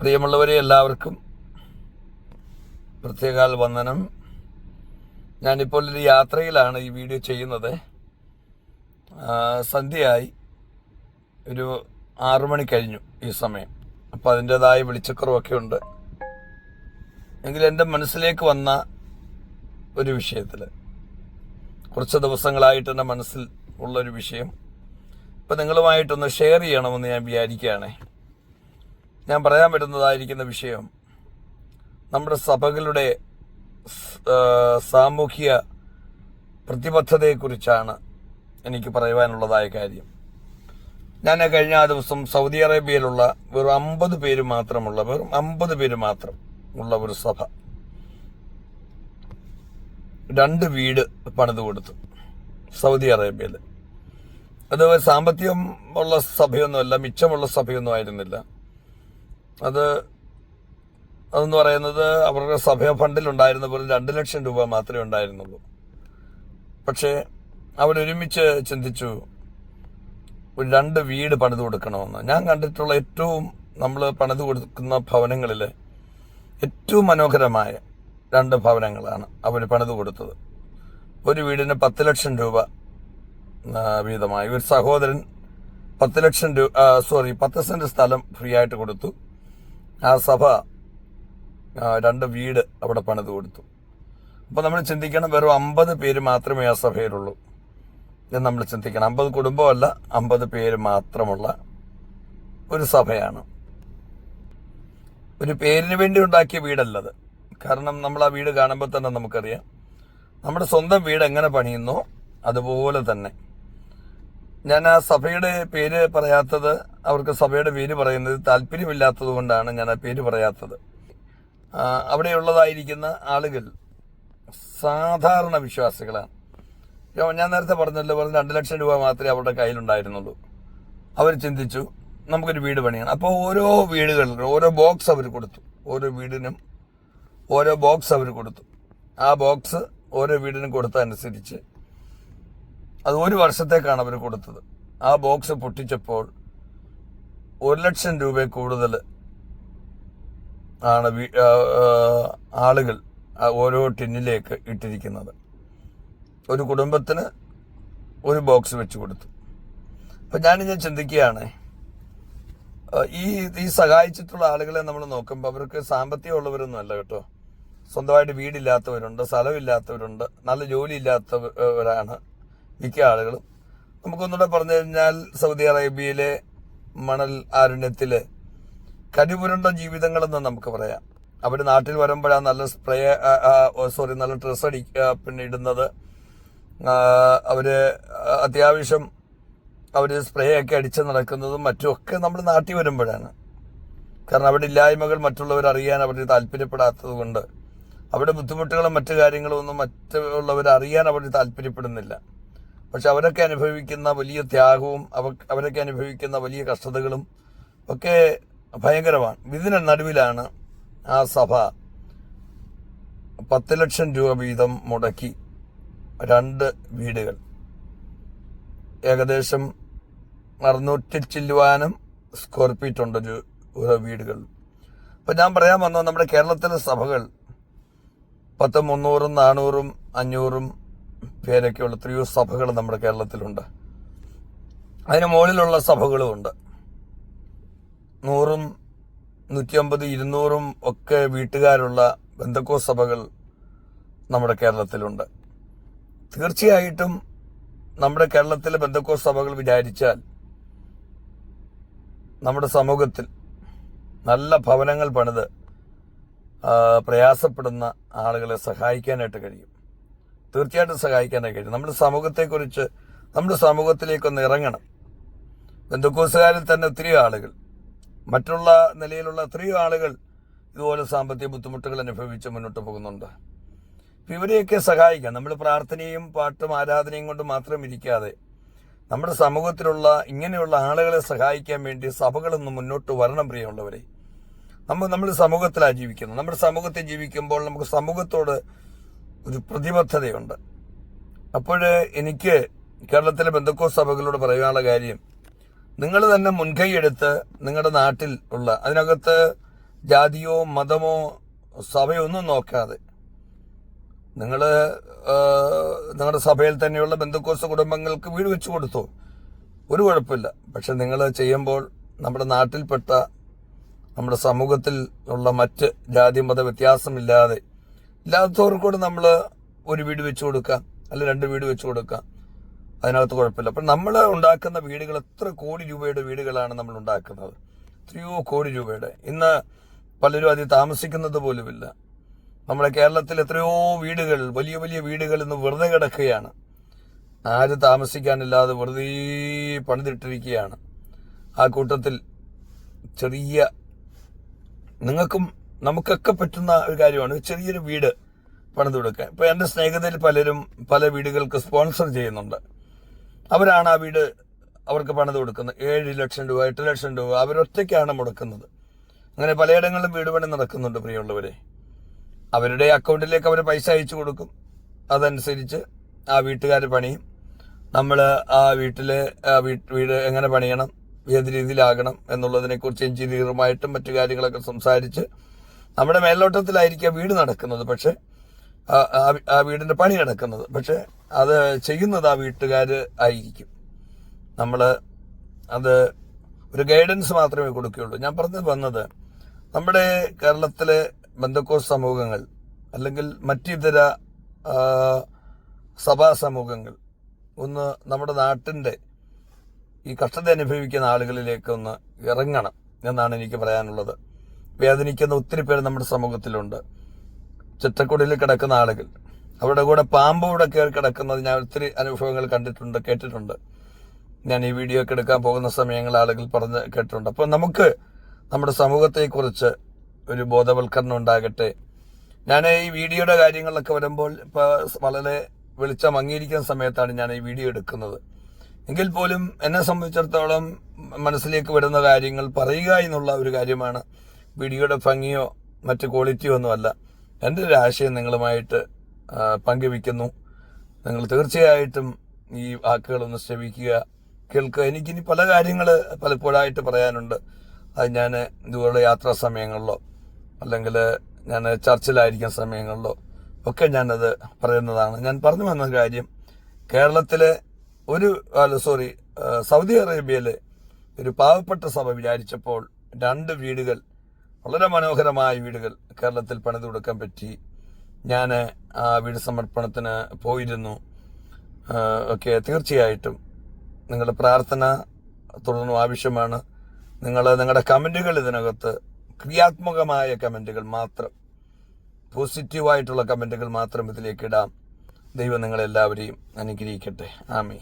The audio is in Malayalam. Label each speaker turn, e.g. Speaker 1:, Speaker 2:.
Speaker 1: പ്രിയമുള്ളവരെ എല്ലാവർക്കും പ്രത്യേകാൽ വന്ദനം. ഞാനിപ്പോൾ ഒരു യാത്രയിലാണ് ഈ വീഡിയോ ചെയ്യുന്നത്. സന്ധ്യയായി. ഒരു ആറു മണി കഴിഞ്ഞു ഈ സമയം. അപ്പോൾ അതിന്റെതായ വെളിച്ചക്കുറവൊക്കെ ഉണ്ട്. എങ്കിലും എന്റെ മനസ്സിലേക്ക് വന്ന ഒരു വിഷയത്തിൽ കുറച്ച് ദിവസങ്ങളായിട്ട് എന്റെ മനസ്സിൽ ഉള്ളൊരു വിഷയം. ഇപ്പം നിങ്ങളുമായിട്ടൊന്ന് ഷെയർ ചെയ്യണമെന്ന് ഞാൻ വിചാരിക്കുകയാണേ. ഞാൻ പറയാൻ പറ്റുന്നതായിരിക്കുന്ന വിഷയം നമ്മുടെ സഭകളുടെ സാമൂഹ്യ പ്രതിബദ്ധതയെക്കുറിച്ചാണ് എനിക്ക് പറയുവാനുള്ളതായ കാര്യം. ഞാൻ കഴിഞ്ഞ ദിവസം സൗദി അറേബ്യയിലുള്ള വെറും അമ്പത് പേര് മാത്രമുള്ള വെറും അമ്പത് പേര് മാത്രം ഉള്ള ഒരു സഭ രണ്ട് വീട് പണിത് കൊടുത്തു സൗദി അറേബ്യയിൽ അത് സാമ്പത്തികം ഉള്ള സഭയൊന്നുമല്ല മിച്ചമുള്ള സഭയൊന്നും ആയിരുന്നില്ല. അത് അതെന്ന് പറയുന്നത് അവരുടെ സഭയ ഫണ്ടിലുണ്ടായിരുന്ന പോലും രണ്ട് ലക്ഷം രൂപ മാത്രമേ ഉണ്ടായിരുന്നുള്ളൂ. പക്ഷേ അവരൊരുമിച്ച് ചിന്തിച്ചു ഒരു രണ്ട് വീട് പണിത് കൊടുക്കണമെന്ന്. ഞാൻ കണ്ടിട്ടുള്ള ഏറ്റവും നമ്മൾ പണിത് കൊടുക്കുന്ന ഭവനങ്ങളിൽ ഏറ്റവും മനോഹരമായ രണ്ട് ഭവനങ്ങളാണ് അവർ പണിത് കൊടുത്തത്. ഒരു വീടിന് പത്ത് ലക്ഷം രൂപ വീതമായി. ഒരു സഹോദരൻ പത്ത് ലക്ഷം രൂപ സോറി പത്ത് സെന്റ് സ്ഥലം ഫ്രീ ആയിട്ട് കൊടുത്തു. ആ സഭ രണ്ട് വീട് അവിടെ പണിത് കൊടുത്തു. അപ്പോൾ നമ്മൾ ചിന്തിക്കണം വെറും അമ്പത് പേര് മാത്രമേ ആ സഭയിലുള്ളൂ എന്ന് നമ്മൾ ചിന്തിക്കണം. അമ്പത് കുടുംബമല്ല അമ്പത് പേര് മാത്രമുള്ള ഒരു സഭയാണ്. ഒരു പേരിന് വേണ്ടി ഉണ്ടാക്കിയ വീടല്ലത് കാരണം നമ്മൾ ആ വീട് കാണുമ്പോൾ തന്നെ നമുക്കറിയാം. നമ്മുടെ സ്വന്തം വീട് എങ്ങനെ പണിയുന്നോ അതുപോലെ തന്നെ. ഞാൻ ആ സഭയുടെ പേര് പറയാത്തത് അവർക്ക് സഭയുടെ പേര് പറയുന്നത് താല്പര്യമില്ലാത്തത് കൊണ്ടാണ് ഞാൻ ആ പേര് പറയാത്തത്. അവിടെ അവിടെയുള്ളതായിരിക്കുന്ന ആളുകൾ സാധാരണ വിശ്വാസികളാണ്. ഞാൻ- നേരത്തെ പറഞ്ഞല്ലോ പറഞ്ഞ രണ്ട് ലക്ഷം രൂപ മാത്രമേ അവരുടെ കയ്യിലുണ്ടായിരുന്നുള്ളൂ. അവർ ചിന്തിച്ചു നമുക്കൊരു വീട് പണിയണം. അപ്പോൾ ഓരോ വീടുകളിലും ഓരോ ബോക്സ് അവർ കൊടുത്തു. ഓരോ വീടിനും ഓരോ ബോക്സ് അവർ കൊടുത്തു. ആ ബോക്സ് ഓരോ വീടിനും കൊടുത്തതനുസരിച്ച് അത് ഒരു വർഷത്തേക്കാണ് അവർ കൊടുത്തത്. ആ ബോക്സ് പൊട്ടിച്ചപ്പോൾ ഒരു ലക്ഷം രൂപ കൂടുതൽ ആണ് ആളുകൾ ഓരോ ടിന്നിലേക്ക് ഇട്ടിരിക്കുന്നത്. ഒരു കുടുംബത്തിന് ഒരു ബോക്സ് വെച്ച് കൊടുത്തു. അപ്പം ഞാനിങ്ങനെ ചിന്തിക്കുകയാണ്. ഈ ഈ സഹായിച്ചിട്ടുള്ള ആളുകളെ നമ്മൾ നോക്കുമ്പോൾ അവർക്ക് സാമ്പത്തികമുള്ളവരൊന്നും അല്ല കേട്ടോ. സ്വന്തമായിട്ട് വീടില്ലാത്തവരുണ്ട് സ്ഥലമില്ലാത്തവരുണ്ട് നല്ല ജോലി ഇല്ലാത്തവരാണ് മിക്ക ആളുകളും. നമുക്കൊന്നുകൂടെ പറഞ്ഞു കഴിഞ്ഞാൽ സൗദി അറേബ്യയിലെ മണൽ ആരണ്യത്തിൽ കരിപുരണ്ട ജീവിതങ്ങളെന്ന് നമുക്ക് പറയാം. അവർ നാട്ടിൽ വരുമ്പോഴാണ് നല്ല സ്പ്രേ സോറി നല്ല ഡ്രസ് അടി പിന്നെ ഇടുന്നത്. അവർ അത്യാവശ്യം അവർ സ്പ്രേ ഒക്കെ അടിച്ച് നടക്കുന്നതും മറ്റുമൊക്കെ നമ്മൾ നാട്ടിൽ വരുമ്പോഴാണ്. കാരണം അവിടെ ഇല്ലായ്മകൾ മറ്റുള്ളവർ അറിയാൻ അവർ താല്പര്യപ്പെടാത്തത് കൊണ്ട്. അവിടെ ബുദ്ധിമുട്ടുകളും മറ്റു കാര്യങ്ങളും ഒന്നും മറ്റുള്ളവർ അറിയാൻ അവർ താല്പര്യപ്പെടുന്നില്ല. പക്ഷെ അവരൊക്കെ അനുഭവിക്കുന്ന വലിയ ത്യാഗവും അവ അവരൊക്കെ അനുഭവിക്കുന്ന വലിയ കഷ്ടതകളും ഒക്കെ ഭയങ്കരമാണ്. ഇതിന് നടുവിലാണ് ആ സഭ പത്ത് ലക്ഷം രൂപ വീതം മുടക്കി രണ്ട് വീടുകൾ. ഏകദേശം അറുന്നൂറ്റി ചില്ലുവാനും സ്ക്വയർ ഫീറ്റ് ഒരു ഓരോ വീടുകൾ അപ്പൊ ഞാൻ പറയാൻ വന്നത് നമ്മുടെ കേരളത്തിലെ സഭകൾ പത്ത് മുന്നൂറും നാനൂറും അഞ്ഞൂറും പേരൊക്കെയുള്ള എത്രയോ സഭകൾ നമ്മുടെ കേരളത്തിലുണ്ട്. അതിന് മുകളിലുള്ള സഭകളും ഉണ്ട്. നൂറും നൂറ്റിയമ്പത് ഇരുന്നൂറും ഒക്കെ വീട്ടുകാരുള്ള ബന്ധക്കോ സഭകൾ നമ്മുടെ കേരളത്തിലുണ്ട്. തീർച്ചയായിട്ടും നമ്മുടെ കേരളത്തിലെ ബന്ധക്കോ സഭകൾ വിചാരിച്ചാൽ നമ്മുടെ സമൂഹത്തിൽ നല്ല ഭവനങ്ങൾ പണിത് പ്രയാസപ്പെടുന്ന ആളുകളെ സഹായിക്കാനായിട്ട് കഴിയും. തീർച്ചയായിട്ടും സഹായിക്കാനായി കഴിയും. നമ്മുടെ സമൂഹത്തെക്കുറിച്ച് നമ്മുടെ സമൂഹത്തിലേക്കൊന്ന് ഇറങ്ങണം. ബന്ധുക്കോസുകാരിൽ തന്നെ ഒത്തിരി ആളുകൾ മറ്റുള്ള നിലയിലുള്ള എത്രയോ ആളുകൾ ഇതുപോലെ സാമ്പത്തിക ബുദ്ധിമുട്ടുകൾ അനുഭവിച്ച് മുന്നോട്ട് പോകുന്നുണ്ട്. ഇവരെയൊക്കെ സഹായിക്കാം. നമ്മൾ പ്രാർത്ഥനയും പാട്ടും ആരാധനയും കൊണ്ട് മാത്രം ഇരിക്കാതെ നമ്മുടെ സമൂഹത്തിലുള്ള ഇങ്ങനെയുള്ള ആളുകളെ സഹായിക്കാൻ വേണ്ടി സഭകളൊന്ന് മുന്നോട്ട് വരണം പ്രിയമുള്ളവരെ. നമ്മൾ നമ്മൾ സമൂഹത്തിലാണ് ജീവിക്കുന്നത്. നമ്മുടെ സമൂഹത്തിൽ ജീവിക്കുമ്പോൾ നമുക്ക് സമൂഹത്തോട് ഒരു പ്രതിബദ്ധതയുണ്ട്. അപ്പോൾ എനിക്ക് കേരളത്തിലെ ബന്ധക്കോ സഭകളോട് പറയാനുള്ള കാര്യം നിങ്ങൾ തന്നെ മുൻകൈ എടുത്ത് നിങ്ങളുടെ നാട്ടിൽ ഉള്ള അതിനകത്ത് ജാതിയോ മതമോ സഭയോ ഒന്നും നോക്കാതെ നിങ്ങൾ നിങ്ങളുടെ സഭയിൽ തന്നെയുള്ള ബന്ധുക്കോസ കുടുംബങ്ങൾക്ക് വീട് വെച്ചു കൊടുത്തു? ഒരു കുഴപ്പമില്ല. പക്ഷെ നിങ്ങൾ ചെയ്യുമ്പോൾ നമ്മുടെ നാട്ടിൽപ്പെട്ട നമ്മുടെ സമൂഹത്തിൽ ഉള്ള മറ്റ് ജാതി മത വ്യത്യാസമില്ലാതെ ഇല്ലാത്തവർക്കൂടെ നമ്മൾ ഒരു വീട് വെച്ച് കൊടുക്കാം അല്ല രണ്ട് വീട് വെച്ച് കൊടുക്കാം. അതിനകത്ത് കുഴപ്പമില്ല. അപ്പം നമ്മൾ ഉണ്ടാക്കുന്ന വീടുകൾ എത്ര കോടി രൂപയുടെ വീടുകളാണ് നമ്മൾ ഉണ്ടാക്കുന്നത്? എത്രയോ കോടി രൂപയുടെ. ഇന്ന് പലരും അതിൽ താമസിക്കുന്നത് പോലുമില്ല. നമ്മുടെ കേരളത്തിൽ എത്രയോ വീടുകൾ വലിയ വലിയ വീടുകൾ ഇന്ന് വെറുതെ കിടക്കുകയാണ്. ആര് താമസിക്കാനില്ലാതെ വെറുതെ പണിതിട്ടിരിക്കുകയാണ്. ആ കൂട്ടത്തിൽ ചെറിയ നിങ്ങൾക്കും നമുക്കൊക്കെ പറ്റുന്ന ഒരു കാര്യമാണ്. ചെറിയൊരു വീട് പണിത് കൊടുക്കാൻ. ഇപ്പൊ എന്റെ സ്നേഹിതരിൽ പലരും പല വീടുകൾക്ക് സ്പോൺസർ ചെയ്യുന്നുണ്ട്. അവരാണ് ആ വീട് അവർക്ക് പണിത് കൊടുക്കുന്നത്. ഏഴ് ലക്ഷം രൂപ എട്ട് ലക്ഷം രൂപ അവരൊറ്റയ്ക്കാണ് മുടക്കുന്നത്. അങ്ങനെ പലയിടങ്ങളിലും വീട് പണി നടക്കുന്നുണ്ട് പ്രിയമുള്ളവരെ. അവരുടെ അക്കൗണ്ടിലേക്ക് അവർ പൈസ അയച്ചു കൊടുക്കും. അതനുസരിച്ച് ആ വീട്ടുകാർ പണിയും. നമ്മൾ ആ വീട്ടിലെ വീട് എങ്ങനെ പണിയണം ഏത് രീതിയിലാകണം എന്നുള്ളതിനെക്കുറിച്ച് എഞ്ചിനീയറുമായിട്ടും മറ്റു കാര്യങ്ങളൊക്കെ സംസാരിച്ച് നമ്മുടെ മേലോട്ടത്തിലായിരിക്കും ആ വീട് നടക്കുന്നത് പക്ഷെ ആ- വീടിന്റെ പണി നടക്കുന്നത്. പക്ഷെ അത് ചെയ്യുന്നത് ആ വീട്ടുകാർ ആയിരിക്കും. നമ്മൾ അത് ഒരു ഗൈഡൻസ് മാത്രമേ കൊടുക്കുകയുള്ളൂ. ഞാൻ പറഞ്ഞത് വന്നത് നമ്മുടെ കേരളത്തിലെ ബന്ധക്കോസ് സമൂഹങ്ങൾ അല്ലെങ്കിൽ മറ്റിതര സഭാ സമൂഹങ്ങൾ ഒന്ന് നമ്മുടെ നാട്ടിന്റെ ഈ കഷ്ടത അനുഭവിക്കുന്ന ആളുകളിലേക്ക് ഒന്ന് ഇറങ്ങണം എന്നാണ് എനിക്ക് പറയാനുള്ളത്. വേദനിക്കുന്ന ഒത്തിരി പേര് നമ്മുടെ സമൂഹത്തിലുണ്ട്. ചിറ്റക്കുടിയിൽ കിടക്കുന്ന ആളുകൾ. അവരുടെ കൂടെ പാമ്പൂടെ കയറി കിടക്കുന്നത് ഞാൻ ഒത്തിരി അനുഭവങ്ങൾ കണ്ടിട്ടുണ്ട് കേട്ടിട്ടുണ്ട്. ഞാൻ ഈ വീഡിയോ ഒക്കെ എടുക്കാൻ പോകുന്ന സമയങ്ങൾ ആളുകൾ പറഞ്ഞ് കേട്ടിട്ടുണ്ട്. അപ്പോൾ നമുക്ക് നമ്മുടെ സമൂഹത്തെക്കുറിച്ച് ഒരു ബോധവൽക്കരണം ഉണ്ടാകട്ടെ. ഞാൻ ഈ വീഡിയോയുടെ കാര്യങ്ങളിലൊക്കെ വരുമ്പോൾ ഇപ്പോൾ വളരെ വെളിച്ചം അംഗീകരിക്കുന്ന സമയത്താണ് ഞാൻ ഈ വീഡിയോ എടുക്കുന്നത്. എങ്കിൽ പോലും എന്നെ സംബന്ധിച്ചിടത്തോളം മനസ്സിലേക്ക് വരുന്ന കാര്യങ്ങൾ പറയുക എന്നുള്ള ഒരു കാര്യമാണ് വീഡിയോയുടെ ഭംഗിയോ മറ്റ് ക്വാളിറ്റിയോ ഒന്നുമല്ല എന്റെ ഒരു ആശയം നിങ്ങളുമായിട്ട് പങ്കുവയ്ക്കുന്നു. നിങ്ങൾ തീർച്ചയായിട്ടും ഈ വാക്കുകളൊന്ന് ശ്രമിക്കുക കേൾക്കുക. എനിക്കിനി പല കാര്യങ്ങൾ പലപ്പോഴായിട്ട് പറയാനുണ്ട്. അത് ഞാൻ ഇതുപോലുള്ള യാത്രാ സമയങ്ങളിലോ അല്ലെങ്കിൽ ഞാൻ ചർച്ചിലായിരിക്കുന്ന സമയങ്ങളിലോ ഒക്കെ ഞാനത് പറയുന്നതാണ്. ഞാൻ പറഞ്ഞു വന്ന കാര്യം കേരളത്തിലെ ഒരു അല്ല സോറി സൗദി അറേബ്യയിലെ ഒരു പാവപ്പെട്ട സഭ വിചാരിച്ചപ്പോൾ രണ്ട് വീടുകൾ വളരെ മനോഹരമായ വീടുകൾ കേരളത്തിൽ പണിത് കൊടുക്കാൻ പറ്റി. ഞാൻ ആ വീട് സമർപ്പണത്തിന് പോയിരുന്നു. ഒക്കെ തീർച്ചയായിട്ടും നിങ്ങളുടെ പ്രാർത്ഥന തുടർന്നും. ആവശ്യമാണ് നിങ്ങൾ നിങ്ങളുടെ കമന്റുകൾ ഇതിനകത്ത്. ക്രിയാത്മകമായ കമന്റുകൾ മാത്രം. പോസിറ്റീവായിട്ടുള്ള കമന്റുകൾ മാത്രം ഇതിലേക്ക് ഇടാം. ദൈവം നിങ്ങളെല്ലാവരെയും അനുഗ്രഹിക്കട്ടെ. ആമേ